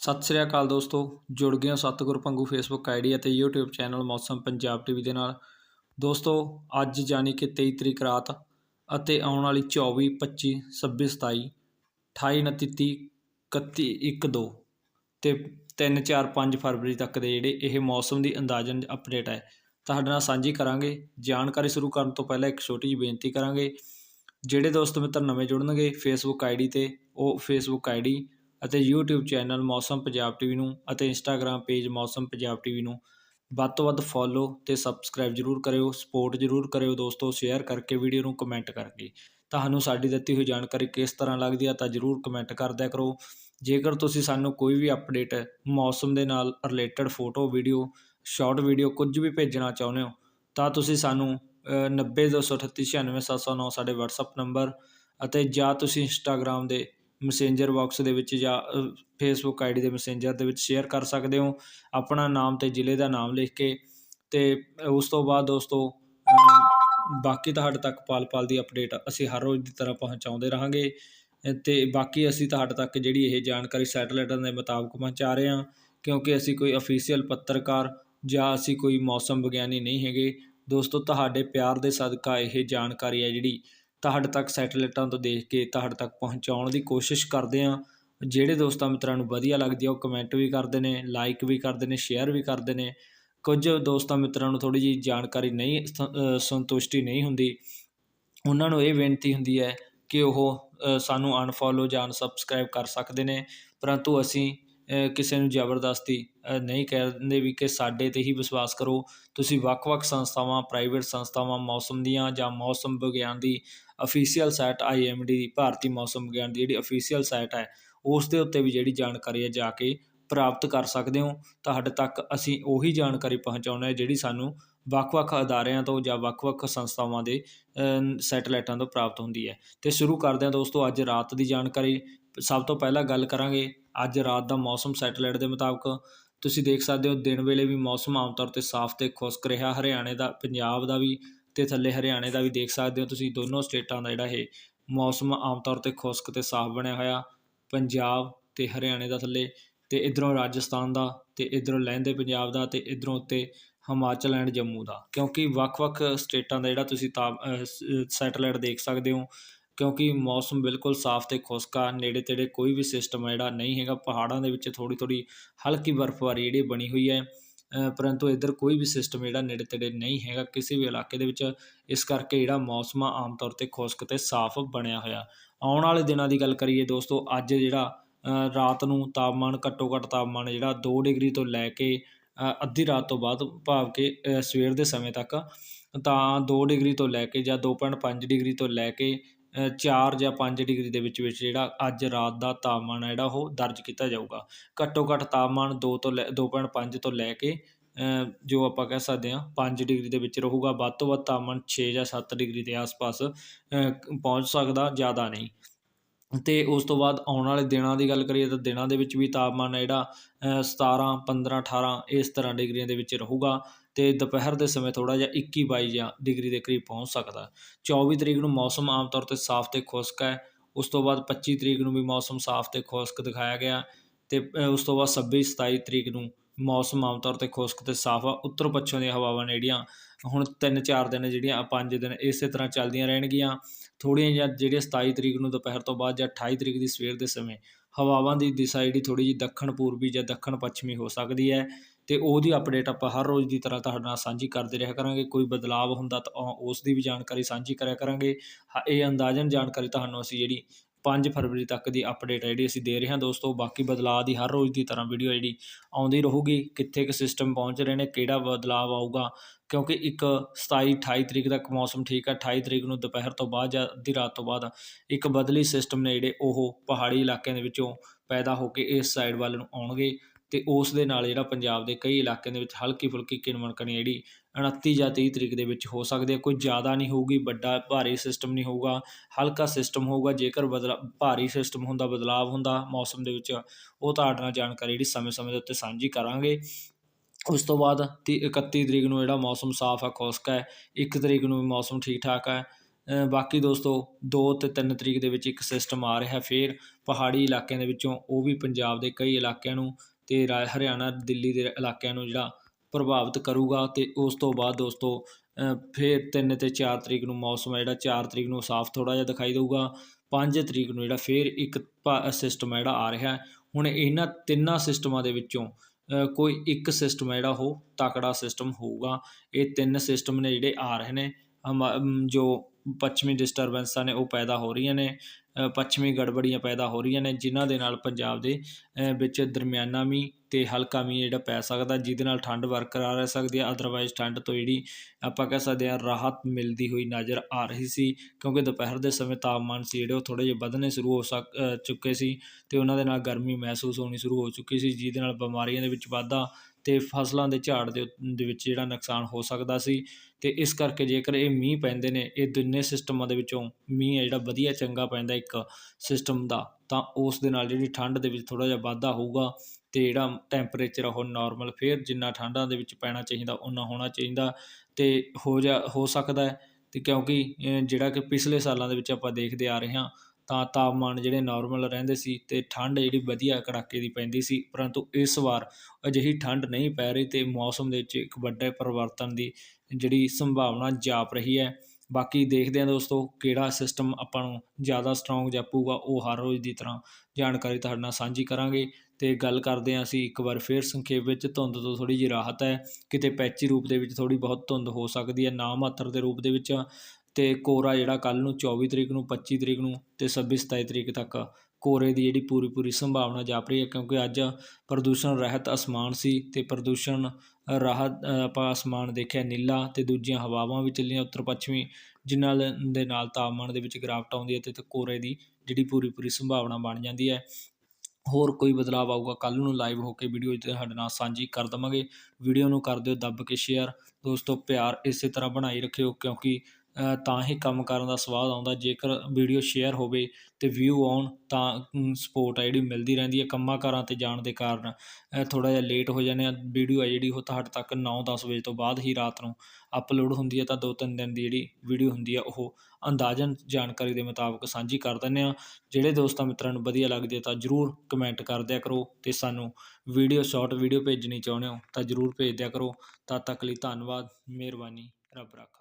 ਸਤਿ ਸ੍ਰੀ ਅਕਾਲ ਦੋਸਤੋ, ਜੁੜ ਗਏ ਹੋ ਸਤਿਗੁਰ ਪੰਗੂ ਫੇਸਬੁੱਕ ਆਈਡੀ ਅਤੇ YouTube ਚੈਨਲ ਮੌਸਮ ਪੰਜਾਬ ਟੀਵੀ ਦੇ ਨਾਲ। ਦੋਸਤੋ, ਅੱਜ ਜਾਨੀ ਕਿ 23 ਤਰੀਕ ਰਾਤ ਅਤੇ ਆਉਣ ਵਾਲੀ 24 25 26 27 28 29 30 31 1 2 ਤੇ 3 4 5 ਫਰਵਰੀ ਤੱਕ ਦੇ ਜਿਹੜੇ ਇਹ ਮੌਸਮ ਦੀ ਅੰਦਾਜ਼ਨ ਅਪਡੇਟ ਹੈ, ਤੁਹਾਡੇ ਨਾਲ ਸਾਂਝੀ ਕਰਾਂਗੇ। ਜਾਣਕਾਰੀ ਸ਼ੁਰੂ ਕਰਨ ਤੋਂ ਪਹਿਲਾਂ ਇੱਕ ਛੋਟੀ ਜਿਹੀ ਬੇਨਤੀ ਕਰਾਂਗੇ। ਜਿਹੜੇ ਦੋਸਤ ਮਿੱਤਰ ਨਵੇਂ ਜੁੜਨਗੇ ਫੇਸਬੁੱਕ ਆਈਡੀ ਤੇ, ਉਹ ਫੇਸਬੁੱਕ ਆਈਡੀ ਅਤੇ YouTube ਚੈਨਲ ਮੌਸਮ ਪੰਜਾਬ ਟੀਵੀ ਨੂੰ ਅਤੇ Instagram ਪੇਜ ਮੌਸਮ ਪੰਜਾਬ ਟੀਵੀ ਨੂੰ ਵੱਧ ਤੋਂ ਵੱਧ ਫੋਲੋ ਤੇ ਸਬਸਕ੍ਰਾਈਬ ਜਰੂਰ ਕਰਿਓ ਸਪੋਰਟ ਜਰੂਰ ਕਰਿਓ ਦੋਸਤੋ ਸ਼ੇਅਰ ਕਰਕੇ ਵੀਡੀਓ ਨੂੰ ਕਮੈਂਟ ਕਰਕੇ। ਤੁਹਾਨੂੰ ਸਾਡੀ ਦਿੱਤੀ ਹੋਈ ਜਾਣਕਾਰੀ ਕਿਸ ਤਰ੍ਹਾਂ ਲੱਗਦੀ ਆ ਤਾਂ ਜਰੂਰ ਕਮੈਂਟ ਕਰਦਿਆ ਕਰੋ। ਜੇਕਰ ਤੁਸੀਂ ਸਾਨੂੰ ਕੋਈ ਵੀ ਅਪਡੇਟ ਮੌਸਮ ਦੇ ਨਾਲ related photo video short video ਕੁਝ ਵੀ ਭੇਜਣਾ ਚਾਹੁੰਦੇ ਹੋ, ਤਾਂ ਤੁਸੀਂ ਸਾਨੂੰ 9023896709 ਸਾਡੇ WhatsApp ਨੰਬਰ ਅਤੇ ਜਾਂ ਤੁਸੀਂ Instagram ਦੇ ਮੈਸੇਂਜਰ ਬਾਕਸ ਦੇ ਵਿੱਚ ਜਾਂ ਫੇਸਬੁੱਕ ਆਈਡੀ ਦੇ ਮੈਸੇਂਜਰ ਦੇ ਵਿੱਚ ਸ਼ੇਅਰ ਕਰ ਸਕਦੇ ਹੋ। ਆਪਣਾ ਨਾਮ ਤੇ ਜ਼ਿਲ੍ਹੇ ਦਾ ਨਾਮ ਲਿਖ ਕੇ ਤੇ ਉਸ ਤੋਂ ਬਾਅਦ ਦੋਸਤੋ ਬਾਕੀ ਤੁਹਾਡੇ ਤੱਕ ਪਾਲ ਪਾਲ ਦੀ ਅਪਡੇਟ ਅਸੀਂ ਹਰ ਰੋਜ਼ ਦੀ ਤਰ੍ਹਾਂ ਪਹੁੰਚਾਉਂਦੇ ਰਹਾਂਗੇ। ਤੇ ਬਾਕੀ ਅਸੀਂ ਤੁਹਾਡੇ ਤੱਕ ਜਿਹੜੀ ਇਹ ਜਾਣਕਾਰੀ ਸੈਟਲਾਈਟਾਂ ਦੇ ਮੁਤਾਬਕ ਪਹੁੰਚਾ ਰਹੇ ਹਾਂ, ਕਿਉਂਕਿ ਅਸੀਂ ਕੋਈ ਅਫੀਸ਼ੀਅਲ ਪੱਤਰਕਾਰ ਜਾਂ ਅਸੀਂ ਕੋਈ ਮੌਸਮ ਵਿਗਿਆਨੀ ਨਹੀਂ ਹੈਗੇ। ਦੋਸਤੋ, ਤੁਹਾਡੇ ਪਿਆਰ ਦੇ ਸਦਕਾ ਇਹ ਜਾਣਕਾਰੀ ਹੈ ਜਿਹੜੀ ਤੁਹਾਡੇ ਤੱਕ ਸੈਟਲਾਈਟਾਂ ਤੋਂ ਦੇਖ ਕੇ ਤੁਹਾਡੇ ਤੱਕ ਪਹੁੰਚਾਉਣ ਦੀ ਕੋਸ਼ਿਸ਼ ਕਰਦੇ ਆ ਜਿਹੜੇ ਦੋਸਤਾਂ ਮਿੱਤਰਾਂ ਨੂੰ ਵਧੀਆ ਲੱਗਦੀ ਆ, ਉਹ ਕਮੈਂਟ ਵੀ ਕਰਦੇ ਨੇ ਲਾਈਕ ਵੀ ਕਰਦੇ ਨੇ ਸ਼ੇਅਰ ਵੀ ਕਰਦੇ ਨੇ। ਕੁਝ ਦੋਸਤਾਂ ਮਿੱਤਰਾਂ ਨੂੰ ਥੋੜੀ ਜੀ ਜਾਣਕਾਰੀ ਨਹੀਂ ਸੰਤੁਸ਼ਟੀ ਨਹੀਂ ਹੁੰਦੀ। ਉਹਨਾਂ ਨੂੰ ਇਹ ਬੇਨਤੀ ਹੁੰਦੀ ਹੈ ਕਿ ਉਹ ਸਾਨੂੰ ਅਨਫੋਲੋ ਜਾਂ ਅਨਸਬਸਕ੍ਰਾਈਬ ਕਰ ਸਕਦੇ ਨੇ। ਪਰੰਤੂ ਅਸੀਂ ਕਿਸੇ ਨੂੰ ਜ਼ਬਰਦਸਤੀ ਨਹੀਂ ਕਹਿੰਦੇ ਵੀ ਕਿ ਸਾਡੇ ਤੇ ਹੀ ਵਿਸ਼ਵਾਸ ਕਰੋ। ਤੁਸੀਂ ਵੱਖ-ਵੱਖ ਸੰਸਥਾਵਾਂ ਪ੍ਰਾਈਵੇਟ ਸੰਸਥਾਵਾਂ, ਮੌਸਮ ਦੀਆਂ ਜਾਂ ਮੌਸਮ ਵਿਗਿਆਨ ਦੀ ਅਫੀਸ਼ੀਅਲ ਸਾਈਟ ਆਈਐਮਡੀ ਭਾਰਤੀ ਮੌਸਮ ਵਿਗਿਆਨ ਦੀ ਜਿਹੜੀ ਅਫੀਸ਼ੀਅਲ ਸਾਈਟ ਹੈ, ਉਸ ਦੇ ਉੱਤੇ ਵੀ ਜਿਹੜੀ ਜਾਣਕਾਰੀ ਹੈ ਜਾ ਕੇ ਪ੍ਰਾਪਤ ਕਰ ਸਕਦੇ ਹੋ। ਤੁਹਾਡੇ ਤੱਕ ਅਸੀਂ ਉਹੀ ਜਾਣਕਾਰੀ ਪਹੁੰਚਾਉਣਾ ਜਿਹੜੀ ਸਾਨੂੰ ਵੱਖ-ਵੱਖ ਅਦਾਰਿਆਂ ਤੋਂ ਜਾਂ ਵੱਖ-ਵੱਖ ਸੰਸਥਾਵਾਂ ਦੇ ਸੈਟਲਾਈਟਾਂ ਤੋਂ ਪ੍ਰਾਪਤ ਹੁੰਦੀ ਹੈ। ਤੇ ਸ਼ੁਰੂ ਕਰਦੇ ਹਾਂ ਦੋਸਤੋ, ਅੱਜ ਰਾਤ ਦੀ ਜਾਣਕਾਰੀ। ਸਭ ਤੋਂ ਪਹਿਲਾਂ ਗੱਲ ਕਰਾਂਗੇ ਅੱਜ ਰਾਤ ਦਾ ਮੌਸਮ ਸੈਟਲਾਈਟ ਦੇ ਮੁਤਾਬਕ ਤੁਸੀਂ ਦੇਖ ਸਕਦੇ ਹੋ, ਦਿਨ ਵੇਲੇ ਵੀ ਮੌਸਮ ਆਮ ਤੌਰ ਤੇ ਸਾਫ਼ ਤੇ ਖੁਸ਼ਕ ਰਿਹਾ। ਹਰਿਆਣੇ ਦਾ, ਪੰਜਾਬ ਦਾ ਵੀ ਤੇ ਥੱਲੇ ਹਰਿਆਣੇ ਦਾ ਵੀ ਦੇਖ ਸਕਦੇ ਹੋ ਤੁਸੀਂ, ਦੋਨੋਂ ਸਟੇਟਾਂ ਦਾ ਜਿਹੜਾ ਇਹ ਮੌਸਮ ਆਮ ਤੌਰ ਤੇ ਖੁਸ਼ਕ ਤੇ ਸਾਫ਼ ਬਣਿਆ ਹੋਇਆ। ਪੰਜਾਬ ਤੇ ਹਰਿਆਣੇ ਦਾ ਥੱਲੇ ਤੇ ਇਧਰੋਂ ਰਾਜਸਥਾਨ ਦਾ ਤੇ ਇਧਰੋਂ ਲਹਿੰਦੇ ਪੰਜਾਬ ਦਾ ਤੇ ਇਧਰੋਂ ਉੱਤੇ ਹਿਮਾਚਲ ਐਂਡ ਜੰਮੂ ਦਾ। ਕਿਉਂਕਿ ਵੱਖ-ਵੱਖ ਸਟੇਟਾਂ ਦਾ ਜਿਹੜਾ ਤੁਸੀਂ ਸੈਟਲਾਈਟ ਦੇਖ ਸਕਦੇ ਹੋ ਕਿਉਂਕਿ ਮੌਸਮ ਬਿਲਕੁਲ ਸਾਫ਼ ਅਤੇ ਖੁਸ਼ਕ ਆ ਨੇੜੇ ਤੇੜੇ ਕੋਈ ਵੀ ਸਿਸਟਮ ਆ ਜਿਹੜਾ ਨਹੀਂ ਹੈਗਾ, ਪਹਾੜਾਂ ਦੇ ਵਿੱਚ ਥੋੜ੍ਹੀ ਥੋੜ੍ਹੀ ਹਲਕੀ ਬਰਫ਼ਬਾਰੀ ਜਿਹੜੀ ਬਣੀ ਹੋਈ ਹੈ ਪਰੰਤੂ ਇੱਧਰ ਕੋਈ ਵੀ ਸਿਸਟਮ ਜਿਹੜਾ ਨੇੜੇ ਤੇੜੇ ਨਹੀਂ ਹੈਗਾ, ਕਿਸੇ ਵੀ ਇਲਾਕੇ ਦੇ ਵਿੱਚ, ਇਸ ਕਰਕੇ ਜਿਹੜਾ ਮੌਸਮ ਆ ਆਮ ਤੌਰ ਤੇ ਖੁਸ਼ਕ ਤੇ ਸਾਫ਼ ਬਣਿਆ ਹੋਇਆ। ਆਉਣ ਵਾਲੇ ਦਿਨਾਂ ਦੀ ਗੱਲ ਕਰੀਏ ਦੋਸਤੋ, ਅੱਜ ਜਿਹੜਾ ਰਾਤ ਨੂੰ ਤਾਪਮਾਨ ਘੱਟੋ ਘੱਟ ਤਾਪਮਾਨ ਜਿਹੜਾ 2 ਡਿਗਰੀ ਤੋਂ ਲੈ ਕੇ ਅੱਧੀ ਰਾਤ ਤੋਂ ਬਾਅਦ ਭਾਵ ਕਿ ਸਵੇਰ ਦੇ ਸਮੇਂ ਤੱਕ, ਤਾਂ 2 ਡਿਗਰੀ ਤੋਂ ਲੈ ਕੇ ਜਾਂ 2.5 ਡਿਗਰੀ ਤੋਂ ਲੈ ਕੇ 4 ਜਾਂ 5 ਡਿਗਰੀ ਦੇ ਵਿੱਚ ਵਿੱਚ ਜਿਹੜਾ ਅੱਜ ਰਾਤ ਦਾ ਤਾਪਮਾਨ ਹੈ ਜਿਹੜਾ ਉਹ ਦਰਜ ਕੀਤਾ ਜਾਊਗਾ। ਘੱਟੋ ਘੱਟ ਤਾਪਮਾਨ 2 ਤੋਂ 2.5 ਤੋਂ ਲੈ ਕੇ ਜੋ ਆਪਾਂ ਕਹਿ ਸਕਦੇ ਹਾਂ 5 ਡਿਗਰੀ ਦੇ ਵਿੱਚ ਰਹੂਗਾ। ਵੱਧ ਤੋਂ ਵੱਧ ਤਾਪਮਾਨ 6 ਜਾਂ 7 ਡਿਗਰੀ ਦੇ ਆਸ-ਪਾਸ ਪਹੁੰਚ ਸਕਦਾ, ਜ਼ਿਆਦਾ ਨਹੀਂ। ਅਤੇ ਉਸ ਤੋਂ ਬਾਅਦ ਆਉਣ ਵਾਲੇ ਦਿਨਾਂ ਦੀ ਗੱਲ ਕਰੀਏ ਤਾਂ ਦਿਨਾਂ ਦੇ ਵਿੱਚ ਵੀ ਤਾਪਮਾਨ ਹੈ ਜਿਹੜਾ 17 15 18 ਇਸ ਤਰ੍ਹਾਂ ਡਿਗਰੀਆਂ ਦੇ ਵਿੱਚ ਰਹੂਗਾ ਅਤੇ ਦੁਪਹਿਰ ਦੇ ਸਮੇਂ ਥੋੜ੍ਹਾ ਜਿਹਾ ਇੱਕੀ ਬਾਈ ਜਾਂ ਡਿਗਰੀ ਦੇ ਕਰੀਬ ਪਹੁੰਚ ਸਕਦਾ 24 ਤਰੀਕ ਨੂੰ ਮੌਸਮ ਆਮ ਤੌਰ ਤੇ ਸਾਫ਼ ਅਤੇ ਖੁਸ਼ਕ ਹੈ, ਉਸ ਤੋਂ ਬਾਅਦ 25 ਤਰੀਕ ਨੂੰ ਵੀ ਮੌਸਮ ਸਾਫ਼ ਅਤੇ ਖੁਸ਼ਕ ਦਿਖਾਇਆ ਗਿਆ ਅਤੇ ਉਸ ਤੋਂ ਬਾਅਦ 26 27 ਤਰੀਕ ਨੂੰ ਮੌਸਮ ਆਮ ਤੌਰ ਤੇ ਖੁਸ਼ਕ ਅਤੇ ਸਾਫ਼ ਆ। ਉੱਤਰ ਪੱਛਮ ਦੀਆਂ ਹਵਾਵਾਂ ਨੇ ਜਿਹੜੀਆਂ ਹੁਣ 3-4 ਦਿਨ ਜਿਹੜੀਆਂ 5 ਦਿਨ ਇਸੇ ਤਰ੍ਹਾਂ ਚੱਲਦੀਆਂ ਰਹਿਣਗੀਆਂ। ਥੋੜ੍ਹੀਆਂ ਜਿਹਾ ਜਿਹੜੇ 27 ਤਰੀਕ ਨੂੰ ਦੁਪਹਿਰ ਤੋਂ ਬਾਅਦ ਜਾਂ 28 ਤਰੀਕ ਦੀ ਸਵੇਰ ਦੇ ਸਮੇਂ, ਹਵਾਵਾਂ ਦੀ ਦਿਸ਼ਾ ਜਿਹੜੀ ਥੋੜ੍ਹੀ ਜਿਹੀ ਦੱਖਣ ਪੂਰਬੀ ਜਾਂ ਦੱਖਣ ਪੱਛਮੀ ਹੋ ਸਕਦੀ ਹੈ ਤੇ ਉਹਦੀ ਅਪਡੇਟ ਆਪਾਂ ਹਰ ਰੋਜ਼ ਦੀ ਤਰ੍ਹਾਂ ਤੁਹਾਡੇ ਨਾਲ ਸਾਂਝੀ ਕਰਦੇ ਰਿਹਾ ਕਰਾਂਗੇ। ਕੋਈ ਬਦਲਾਅ ਹੁੰਦਾ ਤਾਂ ਉਸ ਦੀ ਵੀ ਜਾਣਕਾਰੀ ਸਾਂਝੀ ਕਰਿਆ ਕਰਾਂਗੇ। ਇਹ ਅੰਦਾਜ਼ਨ ਜਾਣਕਾਰੀ ਤੁਹਾਨੂੰ ਅਸੀਂ ਜਿਹੜੀ ਪੰਜ ਫਰਵਰੀ ਤੱਕ ਦੀ ਅਪਡੇਟ ਹੈ ਜਿਹੜੀ ਅਸੀਂ ਦੇ ਰਹੇ ਹਾਂ ਦੋਸਤੋ। ਬਾਕੀ ਬਦਲਾਅ ਦੀ ਹਰ ਰੋਜ਼ ਦੀ ਤਰ੍ਹਾਂ ਵੀਡੀਓ ਜਿਹੜੀ, ਆਉਂਦੀ ਰਹੂਗੀ, ਕਿੱਥੇ ਕਿ ਸਿਸਟਮ ਪਹੁੰਚ ਰਹੇ ਨੇ, ਕਿਹੜਾ ਬਦਲਾਅ ਆਊਗਾ। ਕਿਉਂਕਿ ਇੱਕ 27 28 ਤਰੀਕ ਤੱਕ ਮੌਸਮ ਠੀਕ ਹੈ 28 ਤਰੀਕ ਨੂੰ ਦੁਪਹਿਰ ਤੋਂ ਬਾਅਦ ਜਾਂ ਅੱਧੀ ਰਾਤ ਤੋਂ ਬਾਅਦ ਇੱਕ ਬਦਲੀ ਸਿਸਟਮ ਨੇ ਜਿਹੜੇ ਉਹ ਪਹਾੜੀ ਇਲਾਕਿਆਂ ਦੇ ਵਿੱਚੋਂ ਪੈਦਾ ਹੋ ਕੇ ਇਸ ਸਾਈਡ ਵੱਲ ਨੂੰ ਆਉਣਗੇ। ਤੇ ਉਸ ਦੇ ਨਾਲ ਜਿਹੜਾ ਪੰਜਾਬ ਦੇ ਕਈ ਇਲਾਕਿਆਂ ਦੇ ਵਿੱਚ ਹਲਕੀ ਫੁਲਕੀ ਕਿਣਮਣ ਕਣੀ ਜਿਹੜੀ 29 ਜਾਂ 30 ਤਰੀਕ ਦੇ ਵਿੱਚ ਹੋ ਸਕਦੀ ਹੈ। ਕੋਈ ਜ਼ਿਆਦਾ ਨਹੀਂ ਹੋਊਗੀ, ਵੱਡਾ ਭਾਰੀ ਸਿਸਟਮ ਨਹੀਂ ਹੋਊਗਾ, ਹਲਕਾ ਸਿਸਟਮ ਹੋਊਗਾ, ਜੇਕਰ ਬਦਲਾ, ਭਾਰੀ ਸਿਸਟਮ ਹੁੰਦਾ ਬਦਲਾਅ ਹੁੰਦਾ ਮੌਸਮ ਦੇ ਵਿੱਚ, ਉਹ ਤੁਹਾਡੇ ਨਾਲ ਜਾਣਕਾਰੀ ਜਿਹੜੀ ਸਮੇਂ-ਸਮੇਂ ਦੇ ਉੱਤੇ ਸਾਂਝੀ ਕਰਾਂਗੇ। ਉਸ ਤੋਂ ਬਾਅਦ 31 ਤਰੀਕ ਨੂੰ ਜਿਹੜਾ ਮੌਸਮ ਸਾਫ਼ ਹੈ ਖੁਸ਼ਕ ਹੈ 1 ਤਰੀਕ ਨੂੰ ਵੀ ਮੌਸਮ ਠੀਕ ਠਾਕ ਹੈ ਬਾਕੀ ਦੋਸਤੋ 2 ਤੇ 3 ਤਰੀਕ ਦੇ ਵਿੱਚ ਇੱਕ ਸਿਸਟਮ ਆ ਰਿਹਾ ਫਿਰ ਪਹਾੜੀ ਇਲਾਕਿਆਂ ਦੇ ਵਿੱਚੋਂ, ਉਹ ਵੀ ਪੰਜਾਬ ਦੇ ਕਈ ਇਲਾਕਿਆਂ ਨੂੰ ਅਤੇ ਰਾ- ਹਰਿਆਣਾ, ਦਿੱਲੀ ਦੇ ਇਲਾਕਿਆਂ ਨੂੰ ਜਿਹੜਾ ਪ੍ਰਭਾਵਿਤ ਕਰੂਗਾ ਅਤੇ ਉਸ ਤੋਂ ਬਾਅਦ ਦੋਸਤੋ ਫਿਰ 3 ਤੇ 4 ਤਰੀਕ ਨੂੰ ਮੌਸਮ ਹੈ ਜਿਹੜਾ 4 ਤਰੀਕ ਨੂੰ ਸਾਫ਼ ਥੋੜਾ ਜਿਹਾ ਦਿਖਾਈ ਦੇਊਗਾ 5 ਤਰੀਕ ਨੂੰ ਜਿਹੜਾ ਫਿਰ ਇੱਕ ਸਿਸਟਮ ਹੈ ਜਿਹੜਾ ਆ ਰਿਹਾ ਹੁਣ ਇਹਨਾਂ ਤਿੰਨਾਂ ਸਿਸਟਮਾਂ ਦੇ ਵਿੱਚੋਂ ਕੋਈ ਇੱਕ ਸਿਸਟਮ ਹੈ ਜਿਹੜਾ ਉਹ ਤਕੜਾ ਸਿਸਟਮ ਹੋਊਗਾ। ਇਹ ਤਿੰਨ ਸਿਸਟਮ ਨੇ ਜਿਹੜੇ ਆ ਰਹੇ ਨੇ ਜੋ ਪੱਛਮੀ ਡਿਸਟਰਬੈਂਸਾਂ ਨੇ ਉਹ ਪੈਦਾ ਹੋ ਰਹੀਆਂ ਨੇ ਪੱਛਮੀ ਗੜਬੜੀਆਂ ਪੈਦਾ ਹੋ ਰਹੀਆਂ ਨੇ, ਜਿਨ੍ਹਾਂ ਦੇ ਨਾਲ ਪੰਜਾਬ ਦੇ ਵਿੱਚ ਦਰਮਿਆਨਾ ਮੀਂਹ ਤੇ ਹਲਕਾ ਮੀਂਹ ਜਿਹੜਾ ਪੈ ਸਕਦਾ, ਜਿਹਦੇ ਨਾਲ ਠੰਡ ਬਰਕਰਾਰ ਰਹਿ ਸਕਦੀ ਹੈ ਅਦਰਵਾਈਜ਼ ਠੰਡ ਤੋਂ ਜਿਹੜੀ ਆਪਾਂ ਕਹਿ ਸਕਦੇ ਹਾਂ ਰਾਹਤ ਮਿਲਦੀ ਹੋਈ ਨਜ਼ਰ ਆ ਰਹੀ ਸੀ, ਕਿਉਂਕਿ ਦੁਪਹਿਰ ਦੇ ਸਮੇਂ ਤਾਪਮਾਨ ਸੀ ਜਿਹੜੇ ਉਹ ਥੋੜ੍ਹੇ ਜਿਹੇ ਵਧਣੇ ਸ਼ੁਰੂ ਹੋ ਸਕ ਚੁੱਕੇ ਸੀ ਤੇ ਉਹਨਾਂ ਦੇ ਨਾਲ ਗਰਮੀ ਮਹਿਸੂਸ ਹੋਣੀ ਸ਼ੁਰੂ ਹੋ ਚੁੱਕੀ ਸੀ, ਜਿਹਦੇ ਨਾਲ ਬਿਮਾਰੀਆਂ ਦੇ ਵਿੱਚ ਵਾਧਾ ਅਤੇ ਫਸਲਾਂ ਦੇ ਝਾੜ ਦੇ ਦੇ ਵਿੱਚ ਜਿਹੜਾ ਨੁਕਸਾਨ ਹੋ ਸਕਦਾ ਸੀ ਅਤੇ ਇਸ ਕਰਕੇ ਜੇਕਰ ਇਹ ਮੀਂਹ ਪੈਂਦੇ ਨੇ, ਇਹ ਦੋਨੇ ਸਿਸਟਮਾਂ ਦੇ ਵਿੱਚੋਂ ਮੀਂਹ ਹੈ ਜਿਹੜਾ ਵਧੀਆ ਚੰਗਾ ਪੈਂਦਾ ਇੱਕ ਸਿਸਟਮ ਦਾ, ਤਾਂ ਉਸ ਦੇ ਨਾਲ ਜਿਹੜੀ ਠੰਡ ਦੇ ਵਿੱਚ ਥੋੜ੍ਹਾ ਜਿਹਾ ਵਾਧਾ ਹੋਊਗਾ ਅਤੇ ਜਿਹੜਾ ਟੈਂਪਰੇਚਰ ਉਹ ਨਾਰਮਲ ਫੇਰ ਜਿੰਨਾ ਠੰਡਾਂ ਦੇ ਵਿੱਚ ਪੈਣਾ ਚਾਹੀਦਾ ਉਨਾ ਹੋਣਾ ਚਾਹੀਦਾ ਅਤੇ ਹੋ ਜਾ, ਹੋ ਸਕਦਾ ਅਤੇ ਕਿਉਂਕਿ ਜਿਹੜਾ ਕਿ ਪਿਛਲੇ ਸਾਲਾਂ ਦੇ ਵਿੱਚ ਆਪਾਂ ਦੇਖਦੇ ਆ ਰਹੇ ਹਾਂ ਤਾਂ ਤਾਪਮਾਨ ਜਿਹੜੇ ਨੋਰਮਲ ਰਹਿੰਦੇ ਸੀ ਅਤੇ ਠੰਡ ਜਿਹੜੀ ਵਧੀਆ ਕੜਾਕੇ ਦੀ ਪੈਂਦੀ ਸੀ, ਪਰੰਤੂ ਇਸ ਵਾਰ ਅਜਿਹੀ ਠੰਡ ਨਹੀਂ ਪੈ ਰਹੀ ਅਤੇ ਮੌਸਮ ਦੇ ਵਿੱਚ ਇੱਕ ਵੱਡੇ ਪਰਿਵਰਤਨ ਦੀ ਜਿਹੜੀ ਸੰਭਾਵਨਾ ਜਾਪ ਰਹੀ ਹੈ। ਬਾਕੀ ਦੇਖਦੇ ਹਾਂ ਦੋਸਤੋ ਕਿਹੜਾ ਸਿਸਟਮ ਆਪਾਂ ਨੂੰ ਜ਼ਿਆਦਾ ਸਟਰੋਂਗ ਜਾਪੂਗਾ, ਉਹ ਹਰ ਰੋਜ਼ ਦੀ ਤਰ੍ਹਾਂ ਜਾਣਕਾਰੀ ਤੁਹਾਡੇ ਨਾਲ ਸਾਂਝੀ ਕਰਾਂਗੇ। ਤੇ ਗੱਲ ਕਰਦੇ ਹਾਂ ਅਸੀਂ ਇੱਕ ਵਾਰ ਫੇਰ ਸੰਖੇਪ ਵਿੱਚ, ਧੁੰਦ ਤੋਂ ਥੋੜੀ ਜਿਹੀ ਰਾਹਤ ਹੈ। ਕਿਤੇ ਪੈਚੀ ਰੂਪ ਦੇ ਵਿੱਚ ਥੋੜੀ ਬਹੁਤ ਧੁੰਦ ਹੋ ਸਕਦੀ ਹੈ, ਨਾ ਮਾਤਰ ਦੇ ਰੂਪ ਦੇ ਵਿੱਚ। ਤੇ ਕੋਰਾ ਜਿਹੜਾ ਕੱਲ ਨੂੰ 24 ਤਰੀਕ ਨੂੰ 25 ਤਰੀਕ ਨੂੰ ਤੇ 26 27 ਤਰੀਕ ਤੱਕ ਕੋਰੇ ਦੀ ਜਿਹੜੀ ਪੂਰੀ ਪੂਰੀ ਸੰਭਾਵਨਾ ਜਾਪ ਰਹੀ ਹੈ ਕਿਉਂਕਿ ਅੱਜ ਪ੍ਰਦੂਸ਼ਣ ਰਹਿਤ ਅਸਮਾਨ ਸੀ ਤੇ ਪ੍ਰਦੂਸ਼ਣ ਰਾਹਤ ਆਪਾਂ ਅਸਮਾਨ ਦੇਖਿਆ ਨੀਲਾ ਤੇ ਦੂਜੀਆਂ ਹਵਾਵਾਂ ਵੀ ਚੱਲੀਆਂ ਉੱਤਰ ਪੱਛਮੀ, ਜਿਨ੍ਹਾਂ ਦੇ- ਨਾਲ ਤਾਪਮਾਨ ਦੇ ਵਿੱਚ ਗਿਰਾਵਟ ਆਉਂਦੀ ਹੈ ਤੇ ਕੋਰੇ ਦੀ ਜਿਹੜੀ ਪੂਰੀ ਪੂਰੀ ਸੰਭਾਵਨਾ ਬਣ ਜਾਂਦੀ ਹੈ। ਹੋਰ ਕੋਈ ਬਦਲਾਅ ਆਊਗਾ ਕੱਲ ਨੂੰ ਲਾਈਵ ਹੋ ਕੇ ਵੀਡੀਓ ਤੁਹਾਡੇ ਨਾਲ ਸਾਂਝੀ ਕਰ ਦਵਾਂਗੇ। ਵੀਡੀਓ ਨੂੰ ਕਰ ਦਿਓ, ਦੱਬ ਕੇ ਸ਼ੇਅਰ ਦੋਸਤੋ, ਪਿਆਰ ਇਸੇ ਤਰ੍ਹਾਂ ਬਣਾਈ ਰੱਖਿਓ ਕਿਉਂਕਿ ਤਾਂ ਹੀ ਕੰਮ ਕਰਨ ਦਾ ਸਵਾਦ ਆਉਂਦਾ। ਜੇਕਰ ਵੀਡੀਓ ਸ਼ੇਅਰ ਹੋਵੇ ਅਤੇ ਵਿਊ ਆਉਣ ਤਾਂ ਸਪੋਰਟ ਆ ਜਿਹੜੀ ਮਿਲਦੀ ਰਹਿੰਦੀ ਹੈ ਕੰਮਾਂ ਕਾਰਾਂ ਤੇ ਜਾਣ ਦੇ ਕਾਰਨ। ਥੋੜ੍ਹਾ ਜਿਹਾ ਲੇਟ ਹੋ ਜਾਂਦੇ ਹਾਂ ਵੀਡੀਓ ਆ ਜਿਹੜੀ ਉਹ ਤੁਹਾਡੇ ਤੱਕ ਨੌ ਦਸ ਵਜੇ ਤੋਂ ਬਾਅਦ ਹੀ ਰਾਤ ਨੂੰ ਅਪਲੋਡ ਹੁੰਦੀ ਹੈ ਤਾਂ ਦੋ ਤਿੰਨ ਦਿਨ ਦੀ ਜਿਹੜੀ ਵੀਡੀਓ ਹੁੰਦੀ ਆ, ਉਹ ਅੰਦਾਜ਼ਨ ਜਾਣਕਾਰੀ ਦੇ ਮੁਤਾਬਕ ਸਾਂਝੀ ਕਰ ਦਿੰਦੇ ਹਾਂ ਜਿਹੜੇ ਦੋਸਤਾਂ ਮਿੱਤਰਾਂ ਨੂੰ ਵਧੀਆ ਲੱਗਦੀ ਹੈ ਤਾਂ ਜਰੂਰ ਕਮੈਂਟ ਕਰ ਦਿਆ ਕਰੋ ਅਤੇ ਸਾਨੂੰ ਵੀਡੀਓ ਸ਼ਾਰਟ ਵੀਡੀਓ ਭੇਜਣੀ ਚਾਹੁੰਦੇ ਹੋ ਤਾਂ ਜਰੂਰ ਭੇਜ ਦਿਆ ਕਰੋ। ਤਦ ਤੱਕ ਲਈ ਧੰਨਵਾਦ। ਮਿਹਰਬਾਨੀ। ਰੱਬ ਰੱਖਾ।